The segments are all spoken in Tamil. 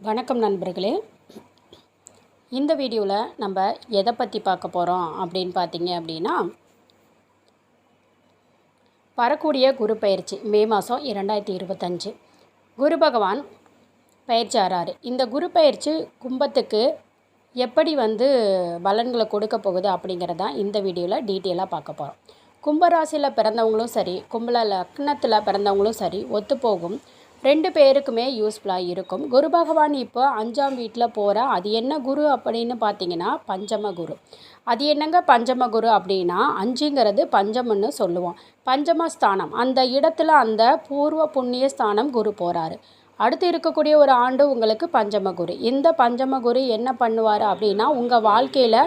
வணக்கம் நண்பர்களே. இந்த வீடியோவில் நம்ம எதை பற்றி பார்க்க போகிறோம் அப்படின்னு பார்த்தீங்க அப்படின்னா வரக்கூடிய குரு பயிற்சி மே மாதம் இரண்டாயிரத்தி இருபத்தஞ்சு. குரு பகவான் பயிற்சி ஆறாரு. இந்த குரு பயிற்சி கும்பத்துக்கு எப்படி வந்து பலன்களை கொடுக்க போகுது அப்படிங்கிறதான் இந்த வீடியோவில் டீட்டெயிலாக பார்க்க போகிறோம் கும்பராசியில் பிறந்தவங்களும் சரி கும்பல லக்னத்தில் பிறந்தவங்களும் சரி ஒத்துப்போகும். ரெண்டு பேருக்குமே யூஸ்ஃபுல்லாக இருக்கும். குரு பகவான் இப்போ அஞ்சாம் வீட்டில் போகிற அது என்ன குரு அப்படின்னு பார்த்தீங்கன்னா பஞ்சம குரு. அது என்னங்க பஞ்சம குரு அப்படின்னா அஞ்சுங்கிறது பஞ்சமன்னு சொல்லுவோம். பஞ்சம ஸ்தானம் அந்த இடத்துல அந்த பூர்வ புண்ணிய ஸ்தானம் குரு போகிறாரு அடுத்து இருக்கக்கூடிய ஒரு ஆண்டு உங்களுக்கு பஞ்சம குரு. இந்த பஞ்சம குரு என்ன பண்ணுவார் அப்படின்னா உங்கள் வாழ்க்கையில்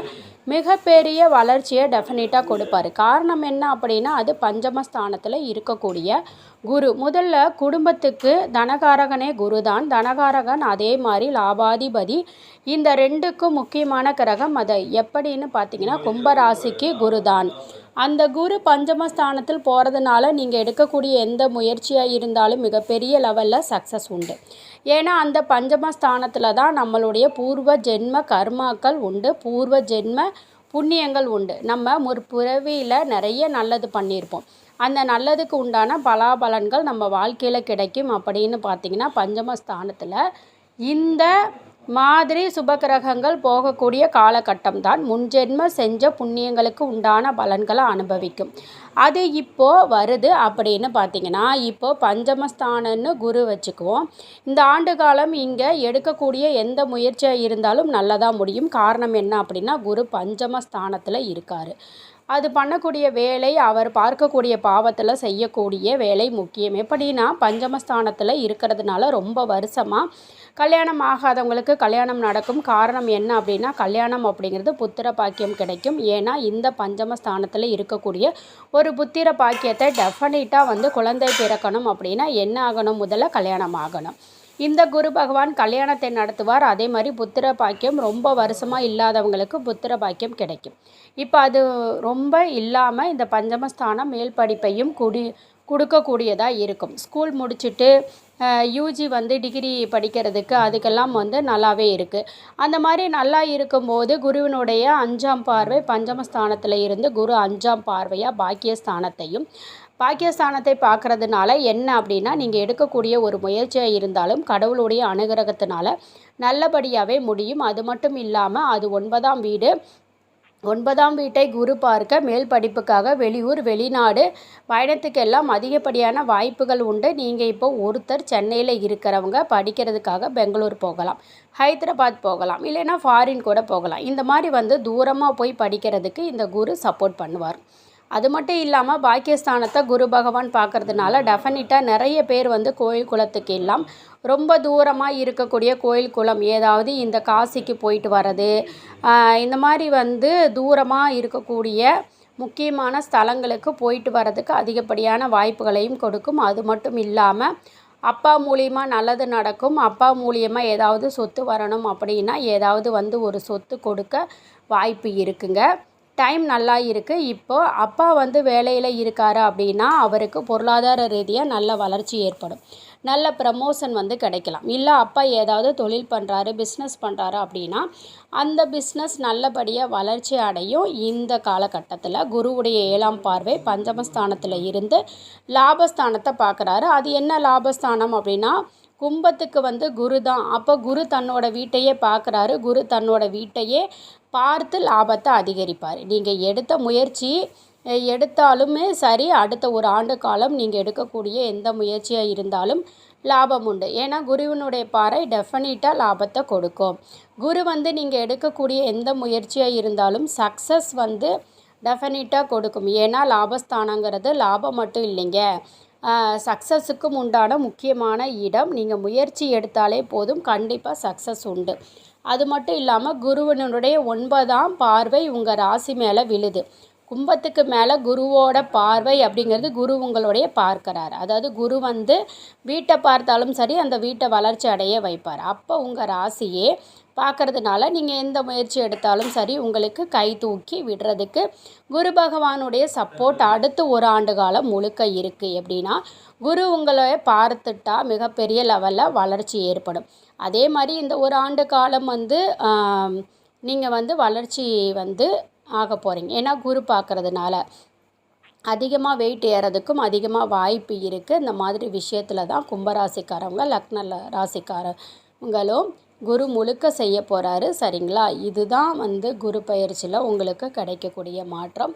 மிகப்பெரிய வளர்ச்சியை டெஃபினட்டாக கொடுப்பார். காரணம் என்ன அப்படின்னா அது பஞ்சமஸ்தானத்தில் இருக்கக்கூடிய குரு. முதல்ல குடும்பத்துக்கு தனகாரகனே குரு தான் தனகாரகன் அதே மாதிரி லாபாதிபதி. இந்த ரெண்டுக்கும் முக்கியமான கிரகம் அதை. எப்படின்னு பார்த்தீங்கன்னா கும்பராசிக்கு குரு தான் அந்த குரு பஞ்சமஸ்தானத்தில் போகிறதுனால நீங்கள் எடுக்கக்கூடிய எந்த முயற்சியாக இருந்தாலும் மிகப்பெரிய லெவலில் சக்ஸஸ் உண்டு. ஏன்னா அந்த பஞ்சமஸ்தானத்தில் தான் நம்மளுடைய பூர்வ ஜென்ம கர்மாக்கள் உண்டு. பூர்வ ஜென்ம புண்ணியங்கள் உண்டு. நம்ம முற்பிறவியில் நிறைய நல்லது பண்ணியிருப்போம். அந்த நல்லதுக்கு உண்டான பலாபலன்கள் நம்ம வாழ்க்கையில் கிடைக்கும் அப்படின்னு பார்த்தீங்கன்னா பஞ்சமஸ்தானத்தில் இந்த மாதிரி சுபகிரகங்கள் போகக்கூடிய காலகட்டம் தான் முன்ஜென்ம செஞ்ச புண்ணியங்களுக்கு உண்டான பலன்களை அனுபவிக்கும். அது இப்போது வருது அப்படின்னு பார்த்தீங்கன்னா இப்போது பஞ்சமஸ்தானன்னு குரு வச்சுக்குவோம். இந்த ஆண்டு காலம் இங்கே எடுக்கக்கூடிய எந்த முயற்சியாக இருந்தாலும் நல்லதாக முடியும். காரணம் என்ன அப்படின்னா குரு பஞ்சமஸ்தானத்தில் இருக்கார். அது பண்ணக்கூடிய வேலை அவர் பார்க்கக்கூடிய பாவத்தில் செய்யக்கூடிய வேலை முக்கியம். எப்படின்னா பஞ்சமஸ்தானத்தில் இருக்கிறதுனால ரொம்ப வருஷமாக கல்யாணம் ஆகாதவங்களுக்கு கல்யாணம் நடக்கும். காரணம் என்ன அப்படின்னா கல்யாணம் அப்படிங்கிறது புத்திர பாக்கியம் கிடைக்கும். ஏன்னா இந்த பஞ்சமஸ்தானத்தில் இருக்கக்கூடிய ஒரு புத்திர பாக்கியத்தை டெஃபினட்டாக வந்து குழந்தை பிறக்கணும் அப்படின்னா என்ன ஆகணும்? முதல்ல கல்யாணம் ஆகணும். இந்த குரு பகவான் கல்யாணத்தை நடத்துவார். அதே மாதிரி புத்திர பாக்கியம் ரொம்ப வருஷமாக இல்லாதவங்களுக்கு புத்திர பாக்கியம் கிடைக்கும். இப்போ அது ரொம்ப இல்லாமல் இந்த பஞ்சமஸ்தானம் மேல் படிப்பையும் குடி கொடுக்கக்கூடியதாக இருக்கும். ஸ்கூல் முடிச்சுட்டு யூஜி வந்து டிகிரி படிக்கிறதுக்கு அதுக்கெல்லாம் வந்து நல்லாவே இருக்குது அந்த மாதிரி நல்லா இருக்கும்போது குருவினுடைய அஞ்சாம் பார்வை பஞ்சமஸ்தானத்தில் இருந்து குரு அஞ்சாம் பார்வையாக பாக்கியஸ்தானத்தையும் பாக்கியஸ்தானத்தை பார்க்குறதுனால என்ன அப்படின்னா நீங்கள் எடுக்கக்கூடிய ஒரு முயற்சியாக இருந்தாலும் கடவுளுடைய அனுகிரகத்தினால நல்லபடியாகவே முடியும். அது மட்டும் இல்லாமல் அது ஒன்பதாம் வீடு ஒன்பதாம் வீட்டை குரு பார்க்க மேல் படிப்புக்காக வெளியூர் வெளிநாடு பயணத்துக்கெல்லாம் அதிகப்படியான வாய்ப்புகள் உண்டு. நீங்கள் இப்போ ஒருத்தர் சென்னையில் இருக்கிறவங்க படிக்கிறதுக்காக பெங்களூர் போகலாம் ஹைதராபாத் போகலாம் இல்லைன்னா ஃபாரின் கூட போகலாம். இந்த மாதிரி வந்து தூரமாக போய் படிக்கிறதுக்கு இந்த குரு சப்போர்ட் பண்ணுவார். அது மட்டும் இல்லாமல் பாக்கியஸ்தானத்தை குரு பகவான் பார்க்கறதுனால டெஃபினட்டாக நிறைய பேர் வந்து கோயில் குளத்துக்கு எல்லாம் ரொம்ப தூரமாக இருக்கக்கூடிய கோயில் குளம் ஏதாவது இந்த காசிக்கு போயிட்டு வர்றது இந்த மாதிரி வந்து தூரமாக இருக்கக்கூடிய முக்கியமான ஸ்தலங்களுக்கு போயிட்டு வர்றதுக்கு அதிகப்படியான வாய்ப்புகளையும் கொடுக்கும். அது மட்டும் இல்லாமல் அப்பா மூலியமாக நல்லது நடக்கும். அப்பா மூலியமாக ஏதாவது சொத்து வரணும் அப்படின்னா ஏதாவது வந்து ஒரு சொத்து கொடுக்க வாய்ப்பு இருக்குங்க. டைம் நல்லா இருக்குது இப்போது அப்பா வந்து வேலையில் இருக்காரு அப்படின்னா அவருக்கு பொருளாதார ரீதியாக நல்ல வளர்ச்சி ஏற்படும். நல்ல ப்ரமோஷன் வந்து கிடைக்கலாம். இல்லை அப்பா ஏதாவது தொழில் பண்ணுறாரு பிஸ்னஸ் பண்ணுறாரு அப்படின்னா அந்த பிஸ்னஸ் நல்லபடியாக வளர்ச்சி அடையும். இந்த காலகட்டத்தில் குருவுடைய ஏழாம் பார்வை பஞ்சமஸ்தானத்தில் இருந்து லாபஸ்தானத்தை பார்க்குறாரு. அது என்ன லாபஸ்தானம் அப்படின்னா கும்பத்துக்கு வந்து குரு தான். அப்போ குரு தன்னோட வீட்டையே பார்க்குறாரு. குரு தன்னோட வீட்டையே பார்த்து லாபத்தை அதிகரிப்பார். நீங்கள் எடுத்த முயற்சி எடுத்தாலுமே சரி அடுத்த ஒரு ஆண்டு காலம் நீங்கள் எடுக்கக்கூடிய எந்த முயற்சியாக இருந்தாலும் லாபம் உண்டு. ஏன்னா குருவினுடைய பாறை டெஃபினட்டாக லாபத்தை கொடுக்கும். குரு வந்து நீங்கள் எடுக்கக்கூடிய எந்த முயற்சியாக இருந்தாலும் சக்ஸஸ் வந்து டெஃபினட்டாக கொடுக்கும். ஏன்னா லாபஸ்தானங்கிறது லாபம் மட்டும் இல்லைங்க. சக்ஸஸுக்கும் உண்டான முக்கியமான இடம். நீங்கள் முயற்சி எடுத்தாலே போதும். கண்டிப்பாக சக்ஸஸ் உண்டு. அது மட்டும் இல்லாமல் குருவனுடைய ஒன்பதாம் பார்வை உங்கள் ராசி மேலே விழுது. கும்பத்துக்கு மேலே குருவோட பார்வை அப்படிங்கிறது குரு உங்களுடைய பார்க்கிறார். அதாவது குரு வந்து வீட்டை பார்த்தாலும் சரி அந்த வீட்டை வளர்ச்சி அடைய வைப்பார். அப்போ உங்கள் ராசியே பார்க்கறதுனால நீங்கள் எந்த முயற்சி எடுத்தாலும் சரி உங்களுக்கு கை தூக்கி விடுறதுக்கு குரு பகவானுடைய சப்போர்ட் அடுத்து ஒரு ஆண்டு காலம் முழுக்க இருக்குது எப்படின்னா குரு உங்களை பார்த்துட்டா மிகப்பெரிய லெவலில் வளர்ச்சி ஏற்படும். அதே மாதிரி இந்த ஒரு ஆண்டு காலம் வந்து நீங்கள் வந்து வளர்ச்சி வந்து ஆக போகிறீங்க ஏன்னா குரு பார்க்குறதுனால அதிகமாக வெயிட் ஏறதுக்கும் அதிகமாக வாய்ப்பு இருக்குது இந்த மாதிரி விஷயத்தில் தான் கும்பராசிக்காரவங்க லக்ன ராசிக்காரவங்களும் குரு முழுக்க செய்ய போகிறாரு சரிங்களா? இதுதான் வந்து குரு பயிற்சியில் உங்களுக்கு கிடைக்கக்கூடிய மாற்றம்.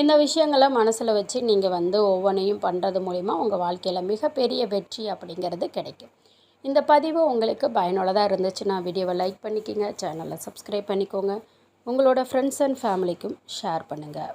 இந்த விஷயங்களை மனசில் வச்சு நீங்கள் வந்து ஒவ்வொன்றையும் பண்ணுறது மூலிமா உங்கள் வாழ்க்கையில் மிகப்பெரிய வெற்றி அப்படிங்கிறது கிடைக்கும். இந்த பதிவு உங்களுக்கு பயனுள்ளதாக இருந்துச்சுன்னா வீடியோவை லைக் பண்ணிக்கோங்க. சேனலை சப்ஸ்கிரைப் பண்ணிக்கோங்க. உங்களோட ஃப்ரெண்ட்ஸ் அண்ட் ஃபேமிலிக்கும் ஷேர் பண்ணுங்கள்